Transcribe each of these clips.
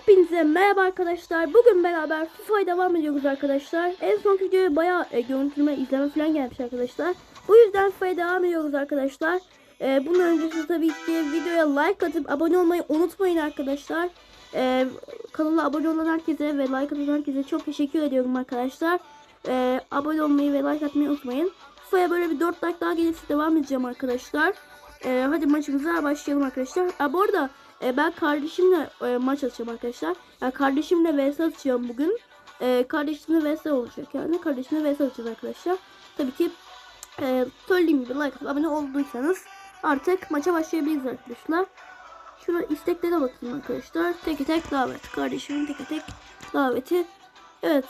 Hepinize merhaba arkadaşlar. Bugün beraber FIFA'ya devam ediyoruz arkadaşlar. En son videoya bayağı e, görüntüleme, izleme falan gelmiş arkadaşlar. Bu yüzden FIFA'ya devam ediyoruz arkadaşlar. E, bunun öncesi tabii ki videoya like atıp abone olmayı unutmayın arkadaşlar. E, kanala abone olan herkese ve like atan herkese çok teşekkür ediyorum arkadaşlar. E, abone olmayı ve like atmayı unutmayın. FIFA'ya böyle bir 4 like daha gelirse devam edeceğim arkadaşlar. E, hadi maçımıza başlayalım arkadaşlar. Ha, bu arada e, ben kardeşimle e, maç atacağım arkadaşlar. Yani kardeşimle vs atacağım bugün. E, kardeşimle vs olacak yani. Kardeşimle vs atacağız arkadaşlar. Tabii ki e, söylediğim gibi like atıp abone olduysanız artık maça başlayabiliriz arkadaşlar. Şuna isteklere bakayım arkadaşlar. Tek tek davet. Kardeşimin tek tek daveti. Evet.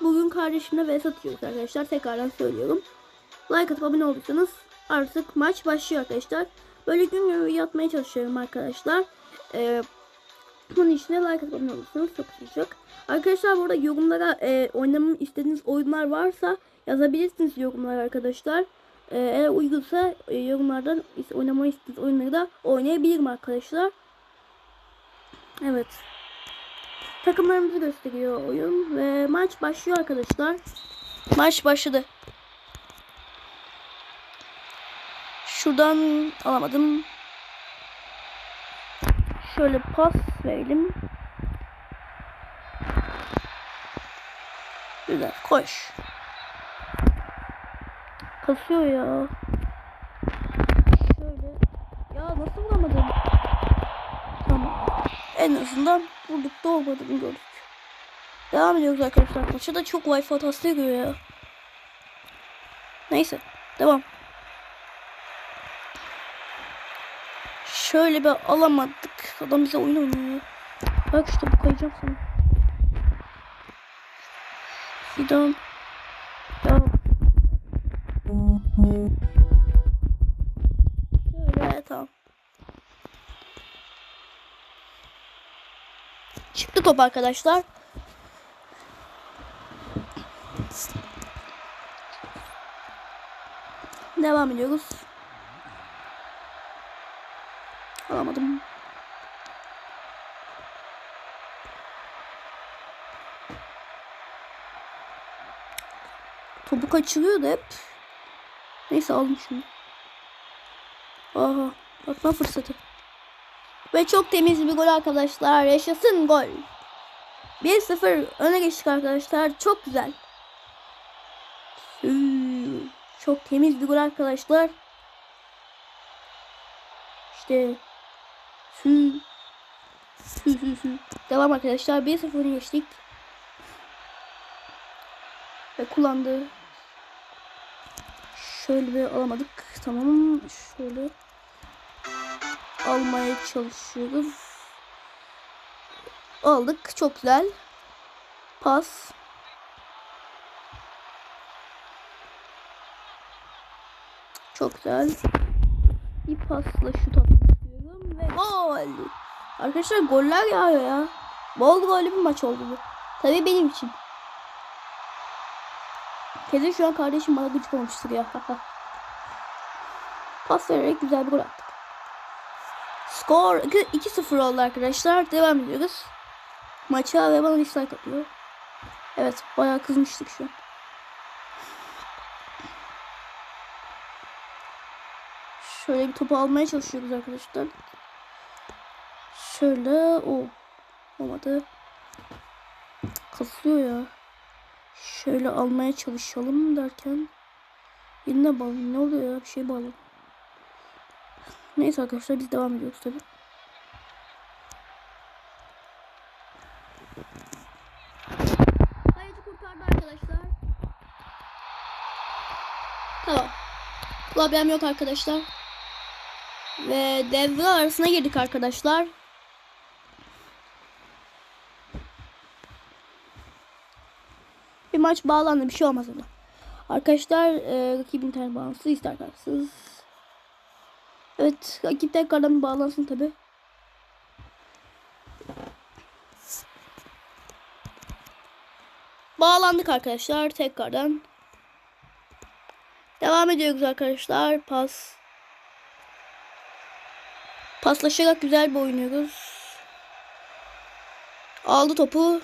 Bugün kardeşimle vs atıyoruz arkadaşlar. Tekrardan söylüyorum. Like atıp abone olduysanız artık maç başlıyor arkadaşlar. Böyle gün gün yatmaya çalışıyorum arkadaşlar. Ee, bunun için de like atıp abone olursanız çok sıcak. Arkadaşlar burada yorumlara e, oynamamı istediğiniz oyunlar varsa yazabilirsiniz yorumlara arkadaşlar. Ee, eğer uygunsa e, yorumlardan oynamayı istediğiniz oyunları da oynayabilirim arkadaşlar. Evet. Takımlarımızı gösteriyor oyun ve maç başlıyor arkadaşlar. Maç başladı. Şuradan alamadım. Şöyle pas verelim. Güzel koş. Kasıyor ya. Şöyle. Ya nasıl vuramadım? Tamam. En azından vurduk da olmadığını gördük. Devam ediyoruz arkadaşlar. Maçta da çok wifi hatası giriyor ya. Neyse. Devam. Şöyle bir alamadık. Adam bize oyun oynuyor. Bak işte bu kayacağım sana. Fidan. Ya. Şöyle tamam. Çıktı top arkadaşlar. Devam ediyoruz. Alamadım. Topu kaçırıyordu hep. Neyse aldım şimdi. Aha. Atma fırsatı. Ve çok temiz bir gol arkadaşlar. Yaşasın gol. 1-0 öne geçtik arkadaşlar. Çok güzel. Çok temiz bir gol arkadaşlar. İşte Sü. Sü sü sü. Devam arkadaşlar. 1-0 öne geçtik. Ve kullandı. Şöyle bir alamadık. Tamam. Şöyle almaya çalışıyoruz. Aldık. Çok güzel. Pas. Çok güzel. Bir pasla şut atmak ve gol. Arkadaşlar goller yağıyor ya. Bol gollü bir maç oldu bu. Tabii benim için. Kesin şu an kardeşim bana gıcık olmuştur ya. Pas vererek güzel bir gol attık. Skor 2-0 oldu arkadaşlar. Devam ediyoruz. Maça ve bana dislike atıyor. Evet bayağı kızmıştık şu an. Şöyle bir topu almaya çalışıyoruz arkadaşlar. Şöyle o olmadı. Kasıyor ya. Şöyle almaya çalışalım derken yine bağlı. Ne oluyor ya? Bir şey bağlı. Neyse arkadaşlar biz devam ediyoruz tabi. Hayatı kurtardı arkadaşlar. Tamam. Problem yok arkadaşlar. Ve devre arasına girdik arkadaşlar. Bir maç bağlandı bir şey olmaz ama. Arkadaşlar e, rakip internet bağlantısı isterseniz. Evet rakip tekrardan bağlansın tabi. Bağlandık arkadaşlar tekrardan. Devam ediyoruz arkadaşlar. Pas. Paslaşarak güzel bir oynuyoruz. Aldı topu.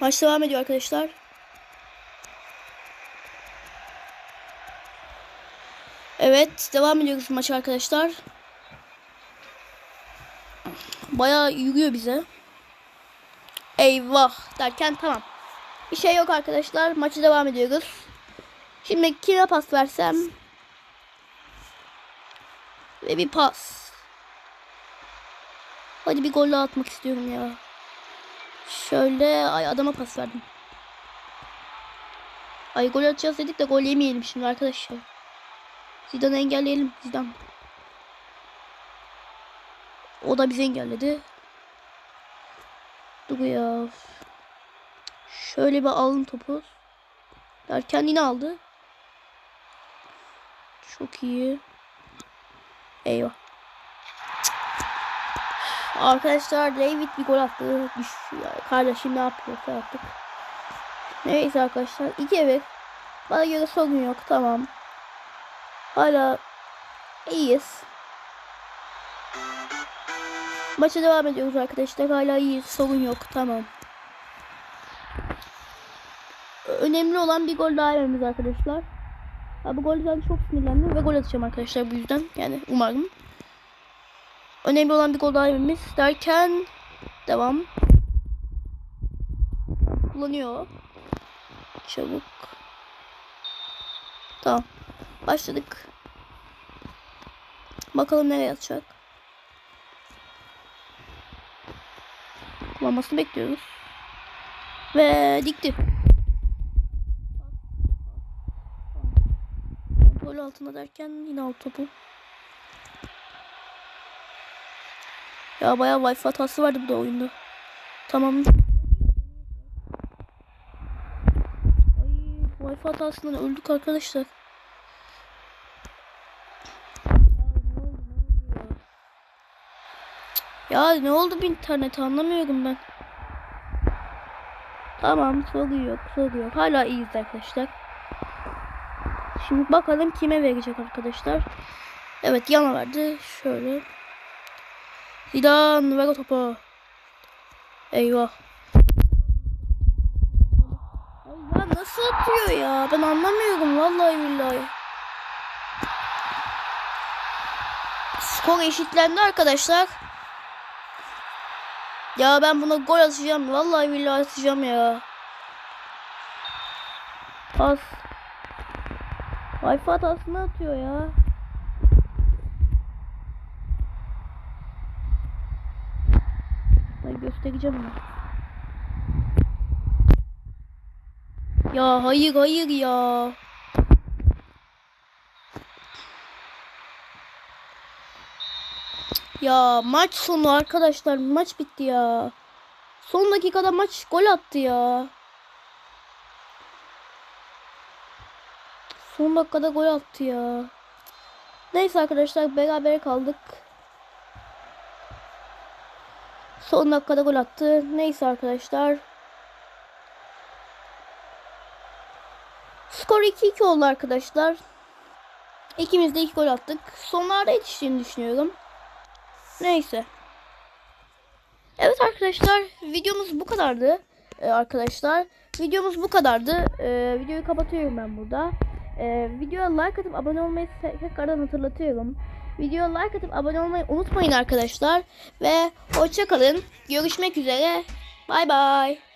Maç devam ediyor arkadaşlar. Evet devam ediyoruz maç arkadaşlar. Bayağı yürüyor bize. Eyvah derken tamam. Bir şey yok arkadaşlar. Maçı devam ediyoruz. Şimdi kime pas versem? Ve bir pas. Hadi bir gol atmak istiyorum ya. Şöyle ay adama pas verdim. Ay gol atacağız dedik de gol yemeyelim şimdi arkadaşlar. Zidane'ı engelleyelim Zidane. O da bizi engelledi. Dur ya. Şöyle bir alın topu. Derken yine aldı. Çok iyi. Eyvah. Arkadaşlar David bir gol attı. Düş, ya, kardeşim ne yapıyorsa artık. Neyse arkadaşlar. 2 evet. Bana göre sorun yok. Tamam. Hala iyiyiz. Maça devam ediyoruz arkadaşlar. Hala iyiyiz. Sorun yok. Tamam. Önemli olan bir gol daha yememiz arkadaşlar. Ya bu golden çok sinirlendim ve gol atacağım arkadaşlar bu yüzden. Yani umarım. Önemli olan bir gol daha yememiz derken devam. Kullanıyor. Çabuk. Tamam. Başladık. Bakalım nereye atacak. Kullanmasını bekliyoruz. Ve dikti. Gol altına derken yine alt topu. Ya bayağı wifi hatası vardı bu da oyunda. Tamam. Ay wifi hatasından öldük arkadaşlar. Ya ne oldu bu internet anlamıyorum ben. Tamam sorun yok. Hala iyiyiz arkadaşlar. Şimdi bakalım kime verecek arkadaşlar. Evet yana verdi. Şöyle. Zidane ver o topu. Eyvah. Ya nasıl atıyor ya? Ben anlamıyorum vallahi billahi. Skor eşitlendi arkadaşlar. Ya ben buna gol atacağım. Vallahi billahi atacağım ya. Pas. Wi-Fi hatasını atıyor ya. Göstereceğim onu. Ya hayır hayır ya. Ya maç sonu arkadaşlar maç bitti ya. Son dakikada maç gol attı ya. Son dakikada gol attı ya. Neyse arkadaşlar beraber kaldık. Son dakikada gol attı. Neyse arkadaşlar. Skor 2-2 oldu arkadaşlar. İkimiz de 2 gol attık. Sonlarda yetiştiğini düşünüyorum. Neyse. Evet arkadaşlar videomuz bu kadardı. Ee, arkadaşlar videomuz bu kadardı. Ee, videoyu kapatıyorum ben burada. Ee, videoya like atıp abone olmayı te- tekrardan hatırlatıyorum. Videoya like atıp abone olmayı unutmayın arkadaşlar. Ve hoşça kalın. Görüşmek üzere. Bay bay.